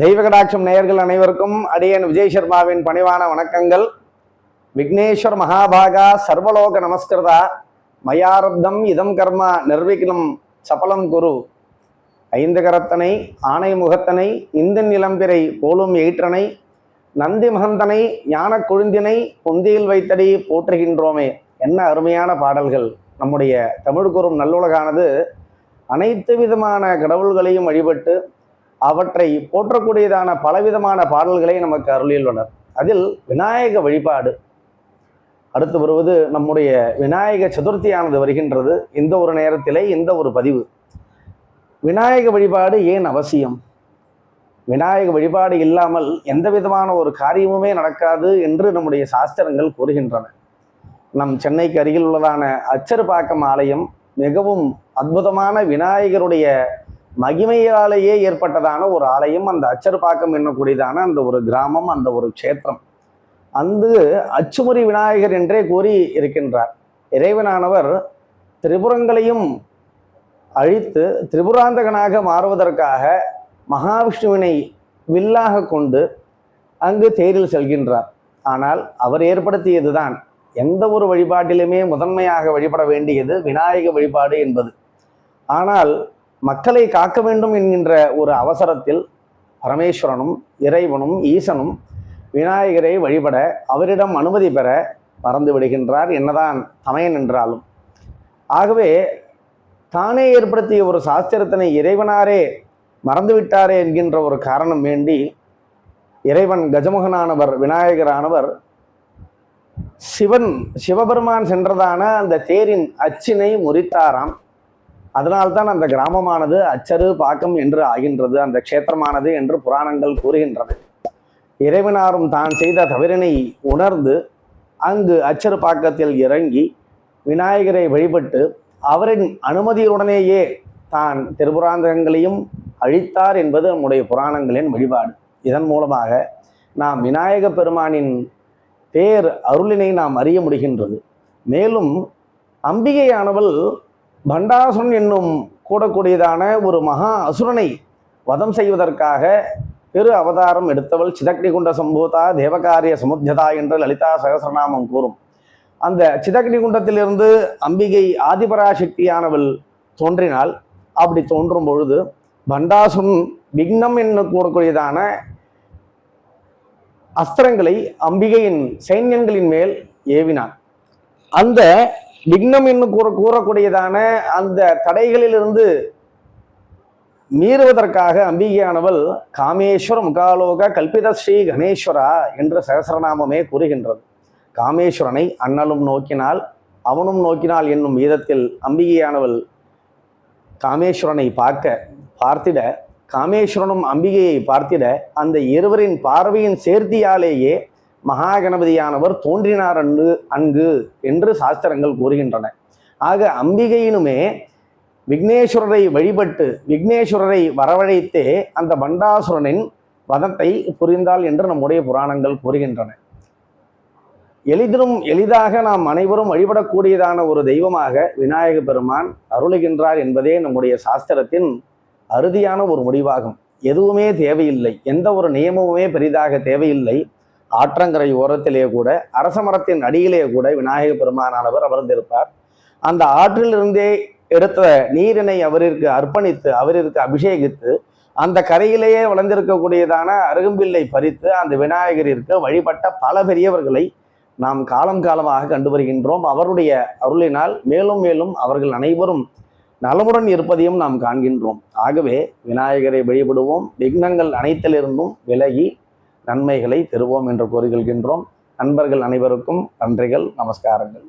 தெய்வகடாட்சம் நேயர்கள் அனைவருக்கும் அடியன் விஜய் சர்மாவின் பணிவான வணக்கங்கள். விக்னேஸ்வர் மகாபாகா சர்வலோக நமஸ்கிருதா மயாரப்தம் இதம் கர்மா நிர்விக்னம் சபலம் குரு. ஐந்து கரத்தனை ஆணை முகத்தனை இந்தன் நிலம்பிரை போலும் எயிற்றனை நந்தி மகந்தனை ஞான கொழுந்தினை பொந்தியில் வைத்தடி போற்றுகின்றோமே. என்ன அருமையான பாடல்கள். நம்முடைய தமிழ் கூறும் நல்லுலகானது அனைத்து விதமான கடவுள்களையும் வழிபட்டு அவற்றை போற்றக்கூடியதான பலவிதமான பாடல்களை நமக்கு அருளியுள்ளனர். அதில் விநாயக வழிபாடு அடுத்து வருவது நம்முடைய விநாயக சதுர்த்தியானது வருகின்றது. இந்த ஒரு நேரத்திலே இந்த ஒரு பதிவு. விநாயக வழிபாடு ஏன் அவசியம்? விநாயக வழிபாடு இல்லாமல் எந்த விதமான ஒரு காரியமுமே நடக்காது என்று நம்முடைய சாஸ்திரங்கள் கூறுகின்றன. நம் சென்னைக்கு அருகில் உள்ளதான அச்சர்பாக்கம் ஆலயம் மிகவும் அற்புதமான விநாயகருடைய மகிமையாலேயே ஏற்பட்டதான ஒரு ஆலயம் அந்த அச்சருப்பாக்கம் என்னக்கூடியதான அந்த ஒரு கிராமம் அந்த ஒரு க்ஷேத்திரம். அந்த அச்சுமுறி விநாயகர் என்றே கூறி இருக்கின்றார். இறைவனானவர் திரிபுரங்களையும் அழித்து திரிபுராந்தகனாக மாறுவதற்காக மகாவிஷ்ணுவினை வில்லாக கொண்டு அங்கு தேரில் செல்கின்றார். ஆனால் அவர் ஏற்படுத்தியதுதான் எந்த ஒரு வழிபாட்டிலுமே முதன்மையாக வழிபட வேண்டியது விநாயக வழிபாடு என்பது. ஆனால் மக்களை காக்க வேண்டும் என்கின்ற ஒரு அவசரத்தில் பரமேஸ்வரனும் இறைவனும் ஈசனும் விநாயகரை வழிபட அவரிடம் அனுமதி பெற மறந்து விடுகின்றார் என்னதான் தமையன் என்றாலும். ஆகவே தானே ஏற்படுத்திய ஒரு சாஸ்திரத்தினை இறைவனாரே மறந்துவிட்டாரே என்கின்ற ஒரு காரணம் வேண்டி இறைவன் கஜமுகனானவர் விநாயகரானவர் சிவன் சிவபெருமான் சென்றதான அந்த தேரின் அச்சினை முறித்தாராம். அதனால்தான் அந்த கிராமமானது அச்சரு பாக்கம் என்று ஆகின்றது. அந்த க்ஷேத்திரமானது என்று புராணங்கள் கூறுகின்றன. இறைவனாரும் தான் செய்த தவறினை உணர்ந்து அங்கு அச்சரு பாக்கத்தில் இறங்கி விநாயகரை வழிபட்டு அவரின் அனுமதியுடனேயே தான் திருபுராந்தகங்களையும் அழித்தார் என்பது நம்முடைய புராணங்களின் வழிபாடு. இதன் மூலமாக நாம் விநாயக பெருமானின் பேர் அருளினை நாம் அறிய முடிகின்றது. மேலும் அம்பிகையானவள் பண்டாசுரன் என்னும் கூடக்கூடியதான ஒரு மகா அசுரனை வதம் செய்வதற்காக பெரு அவதாரம் எடுத்தவள் சிதக்னிகுண்ட சம்பூதா தேவகாரிய சமுத்தியதா என்று லலிதா சகசரநாமம் கூறும். அந்த சிதக்னிகுண்டத்திலிருந்து அம்பிகை ஆதிபராசக்தியானவள் தோன்றினால் அப்படி தோன்றும் பொழுது பண்டாசுரன் விக்னம் என்று கூறக்கூடியதான அஸ்திரங்களை அம்பிகையின் சைன்யங்களின் மேல் ஏவினான். அந்த விக்னம் என்று கூற கூறக்கூடியதான அந்த தடைகளிலிருந்து மீறுவதற்காக அம்பிகையானவள் காமேஸ்வர முகாலோக கல்பித ஸ்ரீ கணேஸ்வரா என்ற சகசரநாமமே கூறுகின்றது. காமேஸ்வரனை அண்ணலும் நோக்கினால் அவனும் நோக்கினால் என்னும் விதத்தில் அம்பிகையானவள் காமேஸ்வரனை பார்க்க பார்த்திட காமேஸ்வரனும் அம்பிகையை பார்த்திட அந்த இருவரின் பார்வையின் சேர்த்தியாலேயே மகா கணபதியானவர் தோன்றினார் அன்று அங்கு என்று சாஸ்திரங்கள் கூறுகின்றன. ஆக அம்பிகையினுமே விக்னேஸ்வரரை வழிபட்டு விக்னேஸ்வரரை வரவழைத்தே அந்த பண்டாசுரனின் வதத்தை புரிந்தாள் என்று நம்முடைய புராணங்கள் கூறுகின்றன. எளிதிலும் எளிதாக நாம் அனைவரும் வழிபடக்கூடியதான ஒரு தெய்வமாக விநாயக பெருமான் அருளுகின்றார் என்பதே நம்முடைய சாஸ்திரத்தின் அறுதியான ஒரு முடிவாகும். எதுவுமே தேவையில்லை. எந்த ஒரு நியமமுமே பெரிதாக தேவையில்லை. ஆற்றங்கரை ஓரத்திலேயே கூட அரச மரத்தின் அடியிலேயே கூட விநாயக பெருமானானவர் அமர்ந்திருப்பார். அந்த ஆற்றிலிருந்தே எடுத்த நீரினை அவரிற்கு அர்ப்பணித்து அவரிற்கு அபிஷேகித்து அந்த கரையிலேயே வளர்ந்திருக்கக்கூடியதான அருகம்பில்லை பறித்து அந்த விநாயகரிற்கு வழிபட்ட பல பெரியவர்களை நாம் காலம் காலமாக கண்டு வருகின்றோம். அவருடைய அருளினால் மேலும் மேலும் அவர்கள் அனைவரும் நலமுடன் இருப்பதையும் நாம் காண்கின்றோம். ஆகவே விநாயகரை வழிபடுவோம். விக்னங்கள் அனைத்திலிருந்தும் விலகி நன்மைகளை பெறுவோம் என்று கோரிக்கொள்கின்றோம் நண்பர்கள் அனைவருக்கும் நன்றிகள் நமஸ்காரங்கள்.